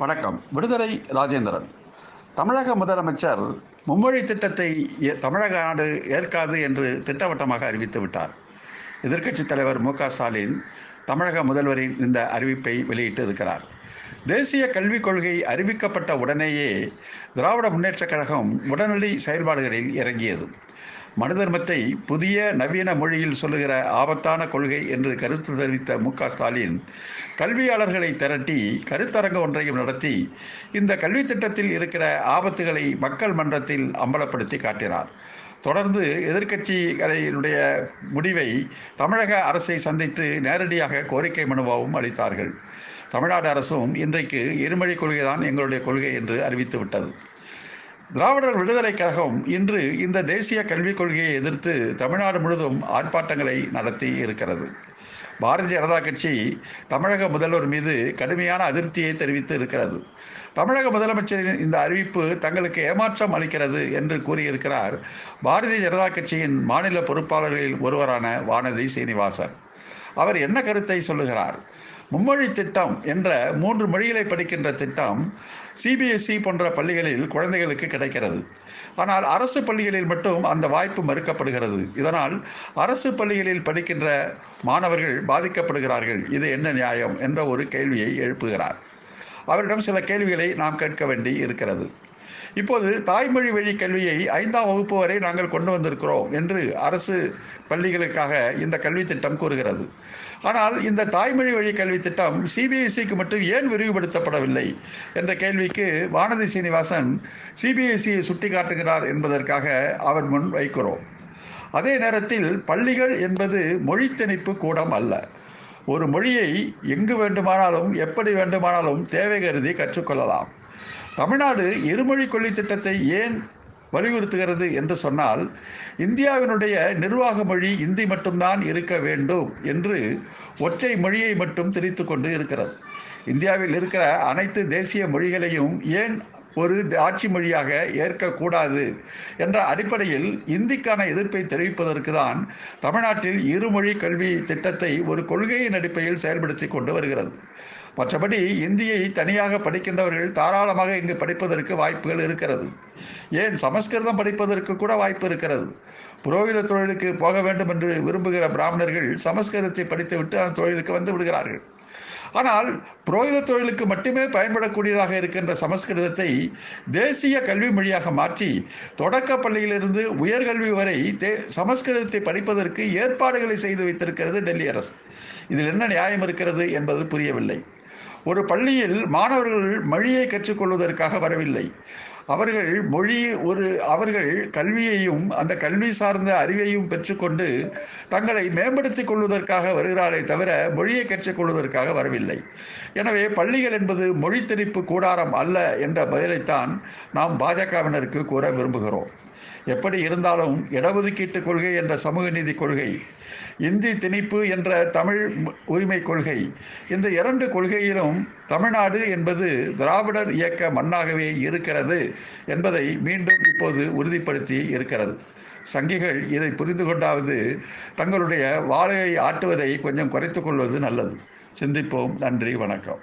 வணக்கம். விடுதலை ராஜேந்திரன். தமிழக முதலமைச்சர் மும்மொழி திட்டத்தை ஏ- தமிழக நாடு ஏற்காது என்று திட்டவட்டமாக அறிவித்து விட்டார். எதிர்க்கட்சித் தலைவர் மு க ஸ்டாலின் தமிழக முதல்வரின் இந்த அறிவிப்பை வெளியிட்டு இருக்கிறார். தேசிய கல்விக் கொள்கை அறிவிக்கப்பட்ட உடனேயே திராவிட முன்னேற்றக் கழகம் உடனடி செயல்பாடுகளில் இறங்கியது. மனு தர்மத்தை புதிய நவீன மொழியில் சொல்லுகிற ஆபத்தான கொள்கை என்று கருத்து தெரிவித்த மு ஸ்டாலின் கல்வியாளர்களை திரட்டி கருத்தரங்க ஒன்றையும் நடத்தி இந்த கல்வி திட்டத்தில் இருக்கிற ஆபத்துகளை மக்கள் மன்றத்தில் அம்பலப்படுத்தி காட்டினார். தொடர்ந்து எதிர்க்கட்சிகளினுடைய முடிவை தமிழக அரசை சந்தித்து நேரடியாக கோரிக்கை மனுவாகவும் அளித்தார்கள். தமிழ்நாடு அரசும் இன்றைக்கு இருமொழி கொள்கைதான் எங்களுடைய கொள்கை என்று அறிவித்து விட்டது திராவிடர் விடுதலை கழகம் இன்று இந்த தேசிய கல்விக் கொள்கையை எதிர்த்து தமிழ்நாடு முழுவதும் ஆர்ப்பாட்டங்களை நடத்தி இருக்கிறது. பாரதிய ஜனதா கட்சி தமிழக முதல்வர் மீது கடுமையான அதிருப்தியை தெரிவித்து இருக்கிறது. தமிழக முதலமைச்சரின் இந்த அறிவிப்பு தங்களுக்கு ஏமாற்றம் அளிக்கிறது என்று கூறியிருக்கிறார் பாரதிய ஜனதா கட்சியின் மாநில பொறுப்பாளர்களில் ஒருவரான வானதி சீனிவாசன். அவர் என்ன கருத்தை சொல்லுகிறார்? மும்மொழி திட்டம் என்ற மூன்று மொழிகளை படிக்கின்ற திட்டம் சிபிஎஸ்இ போன்ற பள்ளிகளில் குழந்தைகளுக்கு கிடைக்கிறது. ஆனால் அரசு பள்ளிகளில் மட்டும் அந்த வாய்ப்பு மறுக்கப்படுகிறது. இதனால் அரசு பள்ளிகளில் படிக்கின்ற மாணவர்கள் பாதிக்கப்படுகிறார்கள். இது என்ன நியாயம்? என்ற ஒரு கேள்வியை எழுப்புகிறார். அவரிடம் சில கேள்விகளை நாம் கேட்க வேண்டி இருக்கிறது. இப்போது தாய்மொழி வழி கல்வியை ஐந்தாம் வகுப்பு வரை நாங்கள் கொண்டு வந்திருக்கிறோம் என்று அரசு பள்ளிகளுக்காக இந்த கல்வி திட்டம் கூறுகிறது. ஆனால் இந்த தாய்மொழி வழி கல்வி திட்டம் சிபிஎஸ்சிக்கு மட்டும் ஏன் விரிவுபடுத்தப்படவில்லை என்ற கேள்விக்கு வானதி சீனிவாசன் சிபிஎஸ்சியை சுட்டிக்காட்டுகிறார் என்பதற்காக அவர் முன் வைக்கிறோம். அதே நேரத்தில் பள்ளிகள் என்பது மொழி திணிப்பு கூடம் அல்ல. ஒரு மொழியை எங்கு வேண்டுமானாலும் எப்படி வேண்டுமானாலும் தேவை கருதி கற்றுக்கொள்ளலாம். தமிழ்நாடு இருமொழி கொள்கை திட்டத்தை ஏன் வலியுறுத்துகிறது என்று சொன்னால் இந்தியாவினுடைய நிர்வாக மொழி இந்தி மட்டும்தான் இருக்க வேண்டும் என்று ஒற்றை மொழியை மட்டும் திரித்து கொண்டு இருக்கிறது. இந்தியாவில் இருக்கிற அனைத்து தேசிய மொழிகளையும் ஏன் ஒரு ஆட்சி மொழியாக ஏற்கக்கூடாது என்ற அடிப்படையில் இந்திக்கான எதிர்ப்பை தெரிவிப்பதற்கு தான் தமிழ்நாட்டில் இருமொழி கல்வி திட்டத்தை ஒரு கொள்கையின் அடிப்படையில் செயல்படுத்தி கொண்டு வருகிறது. மற்றபடி இந்தியை தனியாக படிக்கின்றவர்கள் தாராளமாக இங்கு படிப்பதற்கு வாய்ப்புகள் இருக்கிறது. ஏன் சமஸ்கிருதம் படிப்பதற்கு கூட வாய்ப்பு இருக்கிறது? புரோகித தொழிலுக்கு போக வேண்டும் என்று விரும்புகிற பிராமணர்கள் சமஸ்கிருதத்தை படித்துவிட்டு அந்த தொழிலுக்கு வந்து விடுகிறார்கள். ஆனால் புரோகித தொழிலுக்கு மட்டுமே பயன்படக்கூடியதாக இருக்கின்ற சமஸ்கிருதத்தை தேசிய கல்வி மொழியாக மாற்றி தொடக்க பள்ளியிலிருந்து உயர்கல்வி வரை தே சமஸ்கிருதத்தை படிப்பதற்கு ஏற்பாடுகளை செய்து வைத்திருக்கிறது டெல்லி அரசு. இதில் என்ன நியாயம் இருக்கிறது என்பது புரியவில்லை. ஒரு பள்ளியில் மாணவர்கள் மொழியை கற்றுக்கொள்வதற்காக வரவில்லை. அவர்கள் மொழி ஒரு அவர்கள் கல்வியையும் அந்த கல்வி சார்ந்த அறிவையும் பெற்றுக்கொண்டு தங்களை மேம்படுத்திக் கொள்வதற்காக வருகிறாரே தவிர மொழியை கற்றுக்கொள்வதற்காக வரவில்லை. எனவே பள்ளிகள் என்பது மொழி திணிப்பு கூடாரம் அல்ல என்ற பதிலைத்தான் நாம் பாஜகவினருக்கு கூற விரும்புகிறோம். எப்படி இருந்தாலும் இடஒதுக்கீட்டு கொள்கை என்ற சமூக நீதி கொள்கை இந்தி திணிப்பு என்ற தமிழ் உரிமை கொள்கை இந்த இரண்டு கொள்கையிலும் தமிழ்நாடு என்பது திராவிடர் இயக்க மண்ணாகவே இருக்கிறது என்பதை மீண்டும் இப்போது உறுதிப்படுத்தி இருக்கிறது. சங்கிகள் இதை புரிந்து கொண்டாவது தங்களுடைய வாழையை ஆட்டுவதை கொஞ்சம் குறைத்து கொள்வது நல்லது. சிந்திப்போம். நன்றி. வணக்கம்.